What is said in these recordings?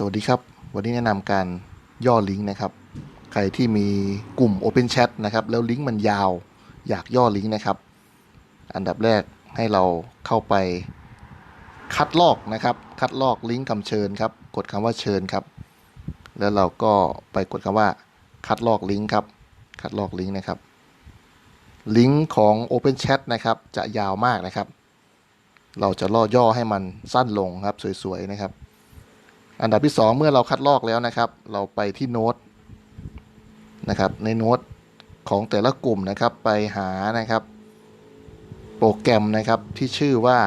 สวัสดีครับ วันนี้แนะนำการย่อลิงก์นะครับ ใครที่มีกลุ่ม Open Chat นะครับ แล้วลิงก์มันยาวอยากย่อลิงก์นะครับ อันดับแรกให้เราเข้าไปคัดลอกนะครับ คัดลอกลิงก์คำเชิญครับ กดคำว่าเชิญครับ แล้วเราก็ไปกดคำว่า คัดลอกลิงก์ครับ คัดลอกลิงก์นะครับ ลิงก์ของ Open Chat นะครับ จะยาวมากนะครับ เราจะล่อย่อให้มันสั้นลงครับสวยๆนะครับ อันดับที่ 2 เมื่อเราคัดลอกแล้วนะครับ เราไปที่โน้ตนะครับ ในโน้ตของแต่ละกลุ่มนะครับ ไปหานะครับ โปรแกรมนะครับที่ชื่อว่า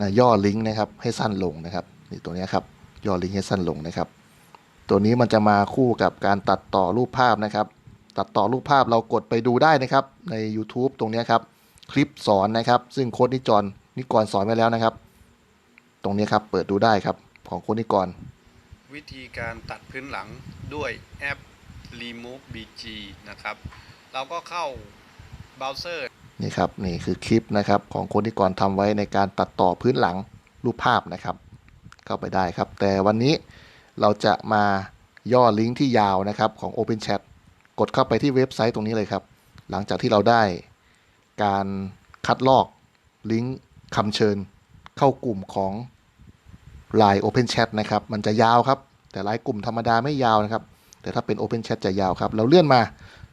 นะย่อลิงก์นะครับ ให้สั้นลงนะครับนี่ตัวนี้ครับย่อลิงก์ให้สั้นลงนะครับ ตัวนี้มันจะมาคู่กับการตัดต่อรูปภาพนะครับ ตัดต่อรูปภาพเรากดไปดูได้นะครับ ใน YouTube ตรงนี้ครับ คลิปสอนนะครับ ซึ่งโค้ดนิจรนิกรสอนไว้แล้วนะครับ ตรงนี้ครับเปิดดูได้ครับ ของโค้ดนิกร วิธีการตัดพื้นหลังด้วยแอป Remove BG นะครับ เราก็เข้าเบราว์เซอร์นี่ครับนี่คือคลิปนะครับของคนที่ก่อนทำไว้ในการตัดต่อพื้นหลังรูปภาพนะครับ เข้าไปได้ครับ แต่วันนี้เราจะมาย่อลิงก์ที่ยาวนะครับของ Open Chat กดเข้าไปที่เว็บไซต์ตรงนี้เลยครับ หลังจากที่เราได้การคัดลอกลิงก์คำเชิญเข้ากลุ่มของ Line Open Chat นะครับ มันจะยาวครับ แต่ไลน์กลุ่มธรรมดาไม่ยาวนะครับ แต่ถ้าเป็น Open Chat จะยาวครับ เราเลื่อนมา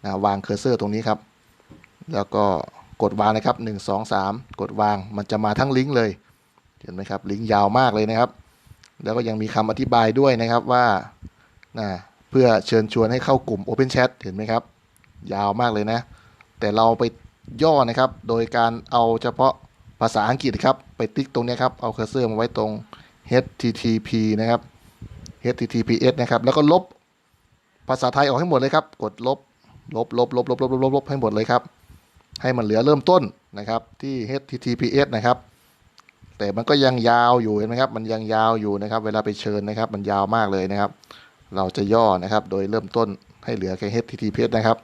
นะวางเคอร์เซอร์ตรงนี้ครับ แล้วก็กดวางนะครับ 1 2 3 กดวาง มันจะมาทั้งลิงก์เลย เห็นไหมครับ ลิงก์ยาวมากเลยนะครับ แล้วก็ยังมีคำอธิบายด้วยนะครับว่านะเพื่อเชิญชวนให้เข้ากลุ่ม Open Chat เห็นไหมครับ ยาวมากเลยนะ แต่เราไปย่อนะครับ โดยการเอาเฉพาะภาษาอังกฤษครับ ไปติ๊กตรงนี้ครับ เอาเคอร์เซอร์มาไว้ตรง http นะครับ https นะครับ แล้วก็ลบภาษาไทยออกให้หมดเลยครับ กดลบลบ ลบ ลบ ลบ ลบ ลบ ลบ ลบ ให้หมดเลยครับ ให้มันเหลือเริ่มต้นนะครับ ที่ https นะครับ แต่มันก็ยังยาวอยู่เห็นไหมครับ มันยังยาวอยู่นะครับ เวลาไปเชิญนะครับ มันยาวมากเลยนะครับ เราจะย่อนะครับ โดยเริ่มต้นให้เหลือแค่ https นะครับ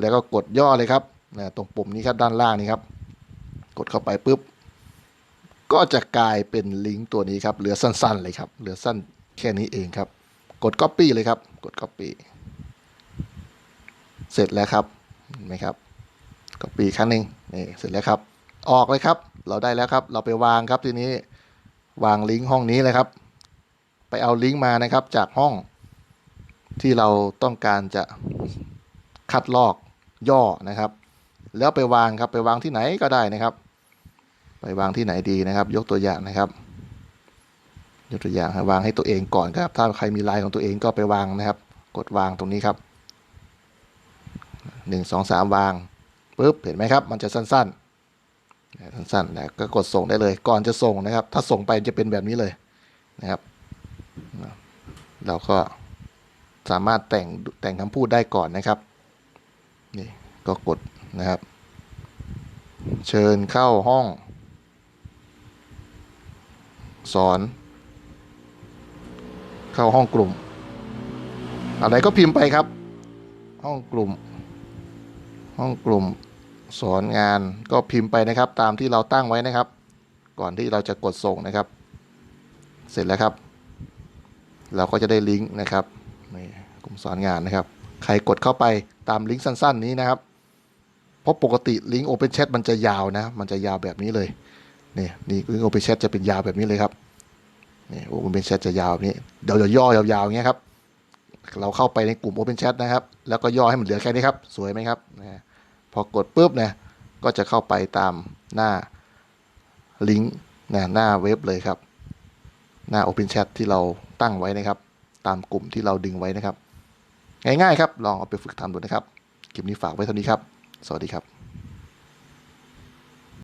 แล้วก็กดย่อเลยครับ ตรงปุ่มนี้ครับด้านล่างนี้ครับ กดเข้าไปปุ๊บ ก็จะกลายเป็นลิงก์ตัวนี้ครับ เหลือสั้น ๆ เลยครับ เหลือสั้นแค่นี้เองครับ กด Copy เลยครับ กด Copy เสร็จแล้วครับเห็นไหมครับ Copy ครั้งหนึ่งนี่เสร็จแล้วครับ ออกเลยครับ เราได้แล้วครับ เราไปวางครับทีนี้วางลิงก์ห้องนี้เลยครับ ไปเอาลิงก์มานะครับจากห้องที่เราต้องการจะคัดลอกย่อนะครับ แล้วไปวางครับไปวางที่ไหนก็ได้นะครับ ไปวางที่ไหนดีนะครับ ยกตัวอย่างนะครับ ยกตัวอย่างวางให้ตัวเองก่อนครับ ถ้าใครมีไลน์ของตัวเองก็ไปวางนะครับ กดวางตรงนี้ครับหนึ่งสองสามวางปุ๊บเห็นไหมครับ มันจะสั้นๆสั้นๆนะก็กดส่งได้เลย ก่อนจะส่งนะครับ ถ้าส่งไปจะเป็นแบบนี้เลยนะครับ เราก็สามารถแต่งแต่งคำพูดได้ก่อนนะครับนี่ก็กดนะครับ เชิญเข้าห้อง สอน เข้าห้องกลุ่ม อะไรก็พิมพ์ไปครับ ห้องกลุ่ม ห้องกลุ่มสอนงานก็พิมพ์ไปนะครับ ตามที่เราตั้งไว้นะครับ ก่อนที่เราจะกดส่งนะครับ เสร็จแล้วครับ เราก็จะได้ลิงก์นะครับนี่กลุ่มสอนงานนะครับ ใครกดเข้าไปตามลิงก์สั้น ๆ นี้นะครับ เพราะปกติลิงก์ Open Chat มันจะยาวนะ มันจะยาวแบบนี้เลย นี่นี่ลิงก์ Open Chat จะเป็นยาวแบบนี้เลยครับนี่ Open Chat จะยาวแบบนี้เดี๋ยวจะย่อยาวๆอย่างเงี้ยครับ เราเข้าไปในกลุ่ม Open Chat นะครับ แล้วก็ย่อให้มันเหลือแค่นี้ครับ สวยไหมครับนะพอกดปุ๊บเนี่ยก็จะเข้าไปตามหน้าลิงก์นะหน้าเว็บเลยครับ หน้า Open Chat ที่เราตั้งไว้นะครับ ตามกลุ่มที่เราดึงไว้นะครับ ง่ายๆครับ ลองเอาไปฝึกทำดูนะครับ คลิปนี้ฝากไว้เท่านี้ครับ สวัสดีครับ